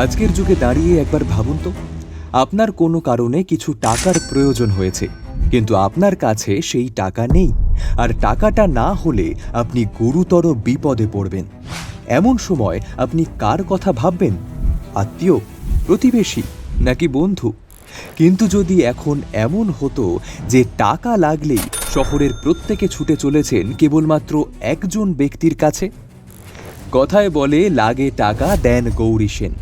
আজকের যুগে দাঁড়িয়ে একবার ভাবুন তো, আপনার কোনো কারণে কিছু টাকার প্রয়োজন হয়েছে, কিন্তু আপনার কাছে সেই টাকা নেই, আর টাকাটা না হলে আপনি গুরুতর বিপদে পড়বেন। এমন সময় আপনি কার কথা ভাববেন? আত্মীয়, প্রতিবেশী, নাকি বন্ধু? কিন্তু যদি এখন এমন হতো যে টাকা লাগলেই শহরের প্রত্যেকে ছুটে চলেছেন কেবলমাত্র একজন ব্যক্তির কাছে? কথায় বলে, লাগে টাকা, দেন গৌরী সেন।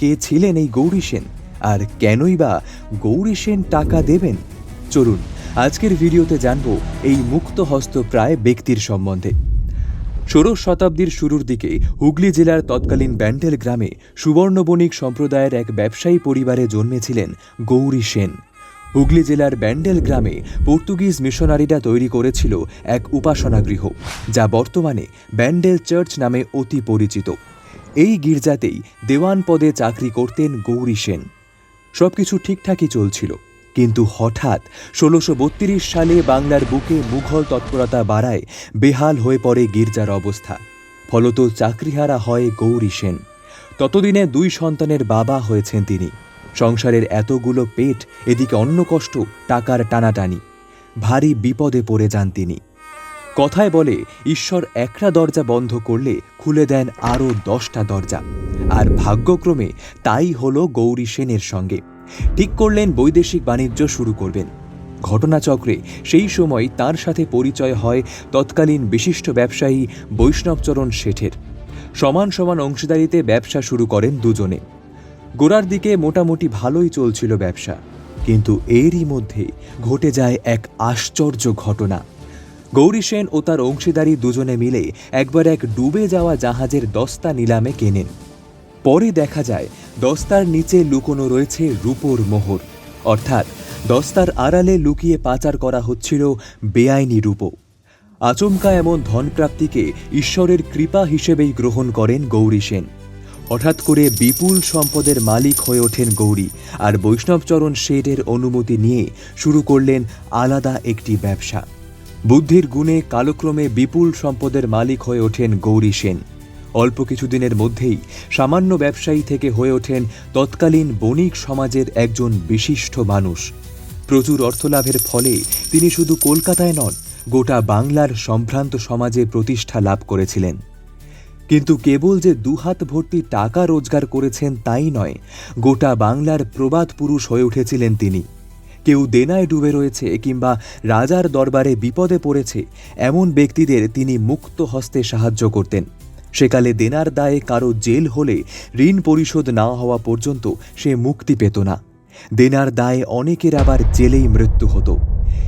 কে ছিলেন এই গৌরী সেন? আর কেনই বা গৌরী সেন টাকা দেবেন? চলুন, আজকের ভিডিওতে জানব এই মুক্ত হস্তপ্রায় ব্যক্তির সম্বন্ধে। ষোড়শ শতাব্দীর শুরুর দিকে হুগলি জেলার তৎকালীন ব্যান্ডেল গ্রামে সুবর্ণবণিক সম্প্রদায়ের এক ব্যবসায়ী পরিবারে জন্মেছিলেন গৌরী সেন। হুগলি জেলার ব্যান্ডেল গ্রামে পর্তুগিজ মিশনারিরা তৈরি করেছিল এক উপাসনা গৃহ যা বর্তমানে ব্যান্ডেল চার্চ নামে অতি পরিচিত। এই গির্জাতেই দেওয়ান পদে চাকরি করতেন গৌরী সেন। সবকিছু ঠিকঠাকই চলছিল, কিন্তু হঠাৎ ষোলোশো সালে বাংলার বুকে মুঘল তৎপরতা বাড়ায় বেহাল হয়ে পড়ে গির্জার অবস্থা। ফলত চাকরিহারা হয় গৌরী সেন। ততদিনে দুই সন্তানের বাবা হয়েছেন তিনি। সংসারের এতগুলো পেট, এদিকে অন্য কষ্ট টাকার টানাটানি। ভারী বিপদে পড়ে যান তিনি। কথায় বলে, ঈশ্বর একটা দরজা বন্ধ করলে খুলে দেন আরও দশটা দরজা। আর ভাগ্যক্রমে তাই হলো গৌরী সেনের সঙ্গে। ঠিক করলেন বৈদেশিক বাণিজ্য শুরু করবেন। ঘটনাচক্রে সেই সময় তার সাথে পরিচয় হয় তৎকালীন বিশিষ্ট ব্যবসায়ী বৈষ্ণবচরণ শেঠের। সমান সমান অংশীদারিতে ব্যবসা শুরু করেন দুজনে। গোড়ার দিকে মোটামুটি ভালোই চলছিল ব্যবসা। কিন্তু এরই মধ্যে ঘটে যায় এক আশ্চর্য ঘটনা। গৌরী সেন ও তার অংশীদারি দুজনে মিলে একবার এক ডুবে যাওয়া জাহাজের দস্তা নিলামে কেনেন। পরে দেখা যায়, দস্তার নিচে লুকোনো রয়েছে রূপোর মোহর। অর্থাৎ, দস্তার আড়ালে লুকিয়ে পাচার করা হচ্ছিল বেআইনি রূপো। আচমকা এমন ধনপ্রাপ্তিকে ঈশ্বরের কৃপা হিসেবেই গ্রহণ করেন গৌরী সেন। হঠাৎ করে বিপুল সম্পদের মালিক হয়ে ওঠেন গৌরী আর বৈষ্ণবচরণ শেঠের অনুমতি নিয়ে শুরু করলেন আলাদা একটি ব্যবসা। বুদ্ধির গুণে কালক্রমে বিপুল সম্পদের মালিক হয়ে ওঠেন গৌরী সেন। অল্প কিছুদিনের মধ্যেই সামান্য ব্যবসায়ী থেকে হয়ে ওঠেন তৎকালীন বণিক সমাজের একজন বিশিষ্ট মানুষ। প্রচুর অর্থলাভের ফলে তিনি শুধু কলকাতায় নন, গোটা বাংলার সম্ভ্রান্ত সমাজে প্রতিষ্ঠা লাভ করেছিলেন। কিন্তু কেবল যে দুহাত ভর্তি টাকা রোজগার করেছেন তাই নয়, গোটা বাংলার প্রবাদ পুরুষ হয়ে উঠেছিলেন তিনি। কেউ দেনায় ডুবে রয়েছে কিংবা রাজার দরবারে বিপদে পড়েছে, এমন ব্যক্তিদের তিনি মুক্ত হস্তে সাহায্য করতেন। সেকালে দেনার দায়ে কারও জেল হলে ঋণ পরিশোধ না হওয়া পর্যন্ত সে মুক্তি পেত না। দেনার দায়ে অনেকের আবার জেলেই মৃত্যু হতো।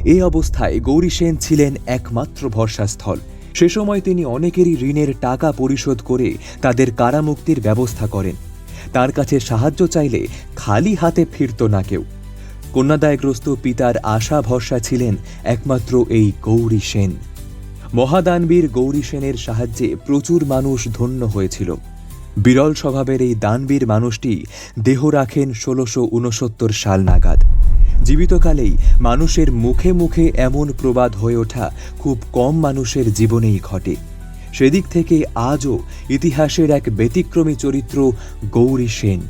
এই অবস্থায় গৌরী সেন ছিলেন একমাত্র ভরসাস্থল। সে সময় তিনি অনেকেরই ঋণের টাকা পরিশোধ করে তাদের কারামুক্তির ব্যবস্থা করেন। তার কাছে সাহায্য চাইলে খালি হাতে ফিরত না কেউ। কন্যাদায়গ্রস্ত পিতার আশা ভরসা ছিলেন একমাত্র এই গৌরী সেন। মহাদানবীর গৌরী সেনের সাহায্যে প্রচুর মানুষ ধন্য হয়েছিল। বিরল স্বভাবের এই দানবীর মানুষটি দেহ রাখেন ষোলোশো উনসত্তর সাল নাগাদ। জীবিতকালেই মানুষের মুখে মুখে এমন প্রবাদ হয়ে ওঠা খুব কম মানুষের জীবনেই ঘটে। সেদিক থেকে আজও ইতিহাসের এক ব্যতিক্রমী চরিত্র গৌরী সেন।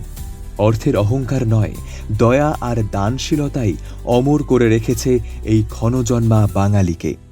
অর্থের অহংকার নয় দয়া আর দানশীলতাই অমর করে রেখেছে এই ক্ষণজন্মা বাঙালিকে।